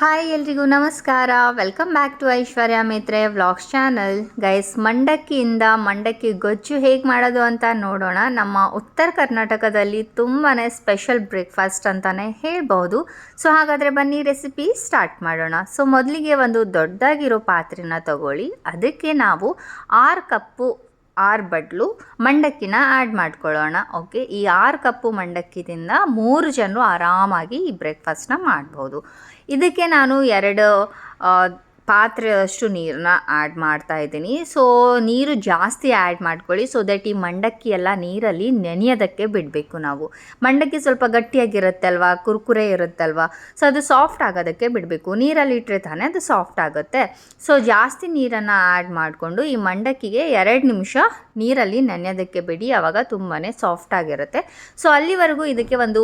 Hi ಎಲ್ರಿಗೂ ನಮಸ್ಕಾರ. Welcome back to Aishwarya Mhetre vlogs channel guys ಮಂಡಕ್ಕಿಯಿಂದ ಮಂಡಕ್ಕಿ ಗೊಜ್ಜು ಹೇಗೆ ಮಾಡೋದು ಅಂತ ನೋಡೋಣ. ನಮ್ಮ ಉತ್ತರ ಕರ್ನಾಟಕದಲ್ಲಿ ತುಂಬಾ ಸ್ಪೆಷಲ್ ಬ್ರೇಕ್ಫಾಸ್ಟ್ ಅಂತಲೇ ಹೇಳ್ಬೋದು ಸೊ ಹಾಗಾದರೆ ಬನ್ನಿ ರೆಸಿಪಿ ಸ್ಟಾರ್ಟ್ ಮಾಡೋಣ. ಸೊ ಮೊದಲಿಗೆ ಒಂದು ದೊಡ್ಡದಾಗಿರೋ ಪಾತ್ರೆನ ತಗೊಳ್ಳಿ. ಅದಕ್ಕೆ ನಾವು ಆರು ಕಪ್ಪು ಆರು ಬಟ್ಲು ಮಂಡಕ್ಕಿನ ಆ್ಯಡ್ ಮಾಡ್ಕೊಳ್ಳೋಣ, ಓಕೆ? ಈ ಆರು ಕಪ್ಪು ಮಂಡಕ್ಕಿದಿಂದ ಮೂರು ಜನರು ಆರಾಮಾಗಿ ಈ ಬ್ರೇಕ್ಫಾಸ್ಟ್ನ ಮಾಡ್ಬೋದು. ಇದಕ್ಕೆ ನಾನು ಎರಡು ಪಾತ್ರೆಯಷ್ಟು ನೀರನ್ನ ಆ್ಯಡ್ ಮಾಡ್ತಾ ಇದ್ದೀನಿ. ಸೊ ನೀರು ಜಾಸ್ತಿ ಆ್ಯಡ್ ಮಾಡ್ಕೊಳ್ಳಿ ಸೊ ದಟ್ ಈ ಮಂಡಕ್ಕಿ ಎಲ್ಲ ನೀರಲ್ಲಿ ನೆನೆಯೋದಕ್ಕೆ ಬಿಡಬೇಕು ನಾವು. ಮಂಡಕ್ಕಿ ಸ್ವಲ್ಪ ಗಟ್ಟಿಯಾಗಿರುತ್ತೆ ಅಲ್ವಾ ಕುರ್ಕುರೆ ಇರುತ್ತಲ್ವ ಸೊ ಅದು ಸಾಫ್ಟ್ ಆಗೋದಕ್ಕೆ ಬಿಡಬೇಕು. ನೀರಲ್ಲಿ ಇಟ್ಟರೆ ತಾನೇ ಅದು ಸಾಫ್ಟ್ ಆಗುತ್ತೆ. ಸೊ ಜಾಸ್ತಿ ನೀರನ್ನು ಆ್ಯಡ್ ಮಾಡಿಕೊಂಡು ಈ ಮಂಡಕ್ಕಿಗೆ ಎರಡು ನಿಮಿಷ ನೀರಲ್ಲಿ ನೆನೆಯೋದಕ್ಕೆ ಬಿಡಿ. ಆವಾಗ ತುಂಬಾ ಸಾಫ್ಟ್ ಆಗಿರುತ್ತೆ. ಸೊ ಅಲ್ಲಿವರೆಗೂ ಇದಕ್ಕೆ ಒಂದು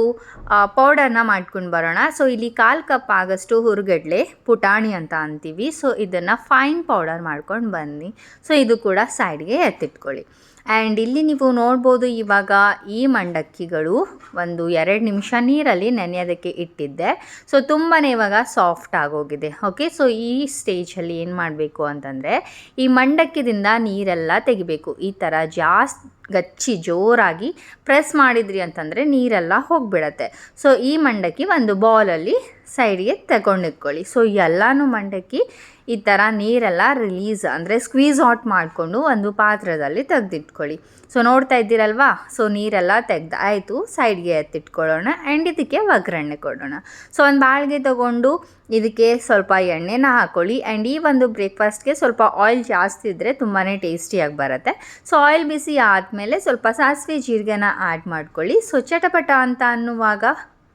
ಪೌಡರ್ನ ಮಾಡ್ಕೊಂಡು ಬರೋಣ. ಸೊ ಇಲ್ಲಿ ಕಾಲು ಕಪ್ ಆಗಷ್ಟು ಹುರುಗಡ್ಲೆ, ಪುಟಾಣಿ ಅಂತ ಅಂತೀವಿ. ಸೊ ಇದನ್ನು ಫೈನ್ ಪೌಡರ್ ಮಾಡ್ಕೊಂಡು ಬನ್ನಿ. ಸೊ ಇದು ಕೂಡ ಸೈಡ್ಗೆ ಎತ್ತಿಟ್ಕೊಳ್ಳಿ. ಆ್ಯಂಡ್ ಇಲ್ಲಿ ನೀವು ನೋಡ್ಬೋದು ಇವಾಗ ಈ ಮಂಡಕ್ಕಿಗಳು ಒಂದು ಎರಡು ನಿಮಿಷ ನೀರಲ್ಲಿ ನೆನೆಯೋದಕ್ಕೆ ಇಟ್ಟಿದ್ದೆ. ಸೊ ತುಂಬಾ ಇವಾಗ ಸಾಫ್ಟ್ ಆಗೋಗಿದೆ. ಓಕೆ ಸೊ ಈ ಸ್ಟೇಜಲ್ಲಿ ಏನು ಮಾಡಬೇಕು ಅಂತಂದರೆ, ಈ ಮಂಡಕ್ಕಿದಿಂದ ನೀರೆಲ್ಲ ತೆಗಿಬೇಕು. ಈ ಥರ ಜಾಸ್ತಿ ಗಚ್ಚಿ ಜೋರಾಗಿ ಪ್ರೆಸ್ ಮಾಡಿದ್ರಿ ಅಂತಂದರೆ ನೀರೆಲ್ಲ ಹೋಗಿಬಿಡತ್ತೆ. ಸೊ ಈ ಮಂಡಕ್ಕಿ ಒಂದು ಬೌಲಲ್ಲಿ ಸೈಡ್ಗೆ ತಗೊಂಡಿಟ್ಕೊಳ್ಳಿ. ಸೊ ಎಲ್ಲನೂ ಮಂಡಕ್ಕಿ ಈ ಥರ ನೀರೆಲ್ಲ ರಿಲೀಸ್ ಅಂದರೆ ಸ್ಕ್ವೀಸ್ ಔಟ್ ಮಾಡಿಕೊಂಡು ಒಂದು ಪಾತ್ರದಲ್ಲಿ ತೆಗೆದಿಟ್ಕೊಳ್ಳಿ. ಸೊ ನೋಡ್ತಾ ಇದ್ದೀರಲ್ವಾ? ಸೊ ನೀರೆಲ್ಲ ತೆಗ್ದು ಆಯಿತು. ಸೈಡ್ಗೆ ಎತ್ತಿಟ್ಕೊಳ್ಳೋಣ. ಆ್ಯಂಡ್ ಇದಕ್ಕೆ ಒಗ್ಗರಣೆ ಕೊಡೋಣ. ಸೊ ಒಂದು ಬಾಳಿಗೆ ತಗೊಂಡು ಇದಕ್ಕೆ ಸ್ವಲ್ಪ ಎಣ್ಣೆನ ಹಾಕ್ಕೊಳ್ಳಿ ಆ್ಯಂಡ್ ಈ ಒಂದು ಬ್ರೇಕ್ಫಾಸ್ಟ್ಗೆ ಸ್ವಲ್ಪ ಆಯಿಲ್ ಜಾಸ್ತಿ ಇದ್ದರೆ ತುಂಬಾ ಟೇಸ್ಟಿಯಾಗಿ ಬರುತ್ತೆ. ಸೊ ಆಯಿಲ್ ಬಿಸಿ ಆದಮೇಲೆ ಸ್ವಲ್ಪ ಸಾಸಿವೆ ಜೀರಿಗೆನ ಆ್ಯಡ್ ಮಾಡ್ಕೊಳ್ಳಿ. ಸೊ ಚಟಪಟ ಅಂತ ಅನ್ನುವಾಗ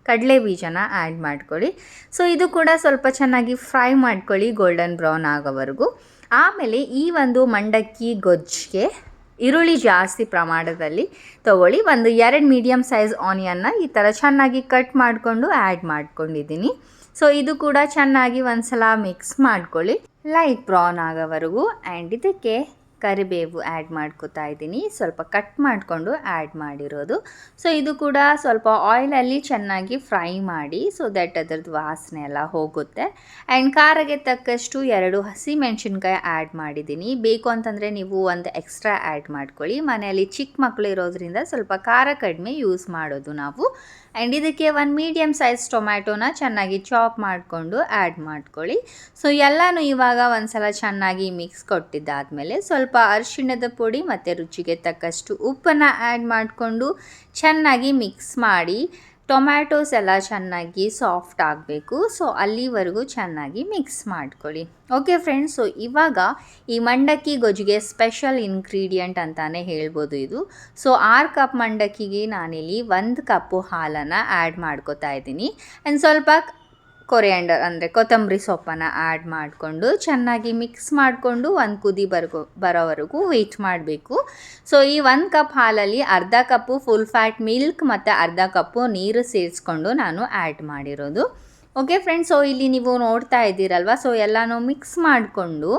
ಕಡಲೆ ಬೀಜನ ಆ್ಯಡ್ ಮಾಡ್ಕೊಳ್ಳಿ. ಸೊ ಇದು ಕೂಡ ಸ್ವಲ್ಪ ಚೆನ್ನಾಗಿ ಫ್ರೈ ಮಾಡ್ಕೊಳ್ಳಿ ಗೋಲ್ಡನ್ ಬ್ರೌನ್ ಆಗೋವರೆಗೂ. ಆಮೇಲೆ ಈ ಒಂದು ಮಂಡಕ್ಕಿ ಗೊಜ್ಜಿಗೆ ಈರುಳ್ಳಿ ಜಾಸ್ತಿ ಪ್ರಮಾಣದಲ್ಲಿ ತೊಗೊಳ್ಳಿ. ಒಂದು ಎರಡು ಮೀಡಿಯಮ್ ಸೈಜ್ ಆನಿಯನ್ನ ಈ ಥರ ಚೆನ್ನಾಗಿ ಕಟ್ ಮಾಡಿಕೊಂಡು ಆ್ಯಡ್ ಮಾಡ್ಕೊಂಡಿದ್ದೀನಿ. ಸೊ ಇದು ಕೂಡ ಚೆನ್ನಾಗಿ ಒಂದು ಸಲ ಮಿಕ್ಸ್ ಮಾಡ್ಕೊಳ್ಳಿ. ಲೈಟ್ ಬ್ರೌನ್ ಆಗೋವರೆಗೂ. ಆ್ಯಂಡ್ ಇದಕ್ಕೆ ಕರಿಬೇವು ಆ್ಯಡ್ ಮಾಡ್ಕೋತಾ ಇದ್ದೀನಿ. ಸ್ವಲ್ಪ ಕಟ್ ಮಾಡಿಕೊಂಡು ಆ್ಯಡ್ ಮಾಡಿರೋದು. ಸೊ ಇದು ಕೂಡ ಸ್ವಲ್ಪ ಆಯಿಲಲ್ಲಿ ಚೆನ್ನಾಗಿ ಫ್ರೈ ಮಾಡಿ ಸೊ ದಟ್ ಅದರದ್ದು ವಾಸನೆ ಎಲ್ಲ ಹೋಗುತ್ತೆ. ಆ್ಯಂಡ್ ಖಾರಗೆ ತಕ್ಕಷ್ಟು ಎರಡು ಹಸಿ ಮೆಣಸಿನ್ಕಾಯಿ ಆ್ಯಡ್ ಮಾಡಿದ್ದೀನಿ. ಬೇಕು ಅಂತಂದರೆ ನೀವು ಒಂದು ಎಕ್ಸ್ಟ್ರಾ ಆ್ಯಡ್ ಮಾಡ್ಕೊಳ್ಳಿ. ಮನೆಯಲ್ಲಿ ಚಿಕ್ಕ ಮಕ್ಕಳು ಇರೋದ್ರಿಂದ ಸ್ವಲ್ಪ ಖಾರ ಕಡಿಮೆ ಯೂಸ್ ಮಾಡೋದು ನಾವು. ಆ್ಯಂಡ್ ಇದಕ್ಕೆ ಒಂದು ಮೀಡಿಯಮ್ ಸೈಜ್ ಟೊಮ್ಯಾಟೊನ ಚೆನ್ನಾಗಿ ಚಾಪ್ ಮಾಡಿಕೊಂಡು ಆ್ಯಡ್ ಮಾಡ್ಕೊಳ್ಳಿ. ಸೊ ಎಲ್ಲನೂ ಇವಾಗ ಒಂದು ಸಲ ಚೆನ್ನಾಗಿ ಮಿಕ್ಸ್ ಕೊಟ್ಟಿದ್ದಾದಮೇಲೆ ಸ್ವಲ್ಪ ಅರಿಶಿಣದ ಪುಡಿ ಮತ್ತು ರುಚಿಗೆ ತಕ್ಕಷ್ಟು ಉಪ್ಪನ್ನು ಆ್ಯಡ್ ಮಾಡಿಕೊಂಡು ಚೆನ್ನಾಗಿ ಮಿಕ್ಸ್ ಮಾಡಿ ಟೊಮ್ಯಾಟೋಸ್ ಎಲ್ಲ ಚೆನ್ನಾಗಿ ಸಾಫ್ಟ್ ಆಗಬೇಕು. ಸೊ ಅಲ್ಲಿವರೆಗೂ ಚೆನ್ನಾಗಿ ಮಿಕ್ಸ್ ಮಾಡ್ಕೊಳ್ಳಿ. ಓಕೆ ಫ್ರೆಂಡ್ಸ್ ಸೊ ಇವಾಗ ಈ ಮಂಡಕ್ಕಿ ಗೊಜ್ಜಿಗೆ ಸ್ಪೆಷಲ್ ಇಂಗ್ರೀಡಿಯೆಂಟ್ ಅಂತಲೇ ಹೇಳ್ಬೋದು ಇದು. ಸೊ ಆರು ಕಪ್ ಮಂಡಕ್ಕಿಗೆ ನಾನಿಲ್ಲಿ ಒಂದು ಕಪ್ಪು ಹಾಲನ್ನು ಆ್ಯಡ್ ಮಾಡ್ಕೋತಾ ಇದ್ದೀನಿ. ಆ್ಯಂಡ್ ಸ್ವಲ್ಪ ಕೊರಿಯಾಂಡರ್ ಅಂದರೆ ಕೊತ್ತಂಬರಿ ಸೊಪ್ಪನ್ನು ಆ್ಯಡ್ ಮಾಡಿಕೊಂಡು ಚೆನ್ನಾಗಿ ಮಿಕ್ಸ್ ಮಾಡಿಕೊಂಡು ಒಂದು ಕುದಿ ಬರ್ಗೋ ಬರೋವರೆಗೂ ವೇಟ್ ಮಾಡಬೇಕು. ಸೊ ಈ ಒಂದು ಕಪ್ ಹಾಲಲ್ಲಿ ಅರ್ಧ ಕಪ್ಪು ಫುಲ್ ಫ್ಯಾಟ್ ಮಿಲ್ಕ್ ಮತ್ತು ಅರ್ಧ ಕಪ್ಪು ನೀರು ಸೇರಿಸ್ಕೊಂಡು ನಾನು ಆ್ಯಡ್ ಮಾಡಿರೋದು. ಓಕೆ ಫ್ರೆಂಡ್ಸ್ ಸೊ ಇಲ್ಲಿ ನೀವು ನೋಡ್ತಾ ಇದ್ದೀರಲ್ವ? ಸೊ ಎಲ್ಲನೂ ಮಿಕ್ಸ್ ಮಾಡಿಕೊಂಡು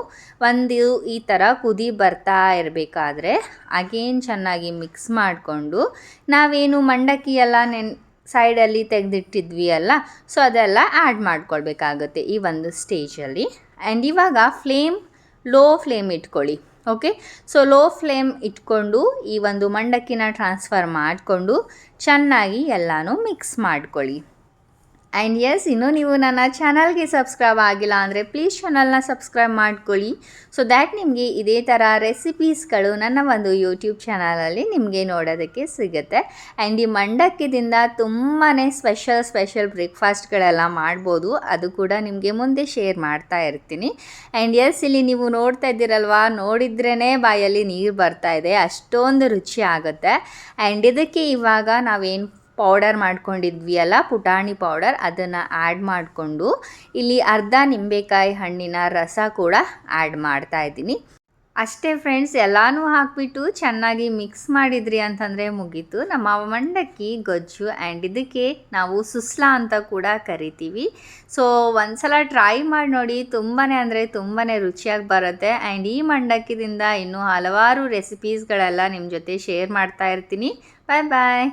ಒಂದು ಈ ಥರ ಕುದಿ ಬರ್ತಾ ಇರಬೇಕಾದ್ರೆ ಅಗೇನ್ ಚೆನ್ನಾಗಿ ಮಿಕ್ಸ್ ಮಾಡಿಕೊಂಡು ನಾವೇನು ಮಂಡಕ್ಕಿ ಎಲ್ಲ ನೆನ್ ಸೈಡಲ್ಲಿ ತೆಗೆದಿಟ್ಟಿದ್ವಿ ಅಲ್ಲ? ಸೊ ಅದೆಲ್ಲ ಆ್ಯಡ್ ಮಾಡ್ಕೊಳ್ಬೇಕಾಗುತ್ತೆ ಈ ಒಂದು ಸ್ಟೇಜಲ್ಲಿ ಆ್ಯಂಡ್ ಇವಾಗ ಫ್ಲೇಮ್ ಲೋ ಫ್ಲೇಮ್ ಇಟ್ಕೊಳ್ಳಿ ಓಕೆ ಸೊ ಲೋ ಫ್ಲೇಮ್ ಇಟ್ಕೊಂಡು ಈ ಒಂದು ಮಂಡಕ್ಕಿನ ಟ್ರಾನ್ಸ್ಫರ್ ಮಾಡಿಕೊಂಡು ಚೆನ್ನಾಗಿ ಎಲ್ಲನೂ ಮಿಕ್ಸ್ ಮಾಡ್ಕೊಳ್ಳಿ. ಆ್ಯಂಡ್ ಎಸ್ ಇನ್ನೂ ನೀವು ನನ್ನ ಚಾನಲ್ಗೆ ಸಬ್ಸ್ಕ್ರೈಬ್ ಆಗಿಲ್ಲ ಅಂದರೆ ಪ್ಲೀಸ್ ಚಾನಲ್ನ ಸಬ್ಸ್ಕ್ರೈಬ್ ಮಾಡ್ಕೊಳ್ಳಿ. ಸೊ ದ್ಯಾಟ್ ನಿಮಗೆ ಇದೇ ಥರ ರೆಸಿಪೀಸ್ಗಳು ನನ್ನ ಒಂದು ಯೂಟ್ಯೂಬ್ ಚಾನಲಲ್ಲಿ ನಿಮಗೆ ನೋಡೋದಕ್ಕೆ ಸಿಗುತ್ತೆ. ಆ್ಯಂಡ್ ಈ ಮಂಡಕ್ಕಿದಿಂದ ತುಂಬಾ ಸ್ಪೆಷಲ್ ಸ್ಪೆಷಲ್ ಬ್ರೇಕ್ಫಾಸ್ಟ್ಗಳೆಲ್ಲ ಮಾಡ್ಬೋದು. ಅದು ಕೂಡ ನಿಮಗೆ ಮುಂದೆ ಶೇರ್ ಮಾಡ್ತಾ ಇರ್ತೀನಿ. ಆ್ಯಂಡ್ ಎಸ್ ಇಲ್ಲಿ ನೀವು ನೋಡ್ತಾ ಇದ್ದೀರಲ್ವಾ? ನೋಡಿದ್ರೇ ಬಾಯಲ್ಲಿ ನೀರು ಬರ್ತಾ ಇದೆ. ಅಷ್ಟೊಂದು ರುಚಿ ಆಗುತ್ತೆ. ಆ್ಯಂಡ್ ಇದಕ್ಕೆ ಇವಾಗ ನಾವೇನು ಪೌಡರ್ ಮಾಡ್ಕೊಂಡಿದ್ವಿ ಅಲ್ಲ, ಪುಟಾಣಿ ಪೌಡರ್ ಅದನ್ನು ಆ್ಯಡ್ ಮಾಡಿಕೊಂಡು ಇಲ್ಲಿ ಅರ್ಧ ನಿಂಬೆಕಾಯಿ ಹಣ್ಣಿನ ರಸ ಕೂಡ ಆ್ಯಡ್ ಮಾಡ್ತಾ ಇದ್ದೀನಿ. ಅಷ್ಟೇ ಫ್ರೆಂಡ್ಸ್ ಎಲ್ಲನೂ ಹಾಕ್ಬಿಟ್ಟು ಚೆನ್ನಾಗಿ ಮಿಕ್ಸ್ ಮಾಡಿದ್ರಿ ಅಂತಂದರೆ ಮುಗೀತು. ನಮ್ಮ ಮಂಡಕ್ಕಿ, ಗೊಜ್ಜು ಆ್ಯಂಡ್ ಇದಕ್ಕೆ ನಾವು ಸುಸ್ಲಾ ಅಂತ ಕೂಡ ಕರಿತೀವಿ. ಸೊ ಒಂದ್ಸಲ ಟ್ರೈ ಮಾಡಿ ನೋಡಿ ತುಂಬಾ ಅಂದರೆ ತುಂಬಾ ರುಚಿಯಾಗಿ ಬರುತ್ತೆ. ಆ್ಯಂಡ್ ಈ ಮಂಡಕ್ಕಿದಿಂದ ಇನ್ನೂ ಹಲವಾರು ರೆಸಿಪೀಸ್ಗಳೆಲ್ಲ ನಿಮ್ಮ ಜೊತೆ ಶೇರ್ ಮಾಡ್ತಾ ಇರ್ತೀನಿ. ಬಾಯ್ ಬಾಯ್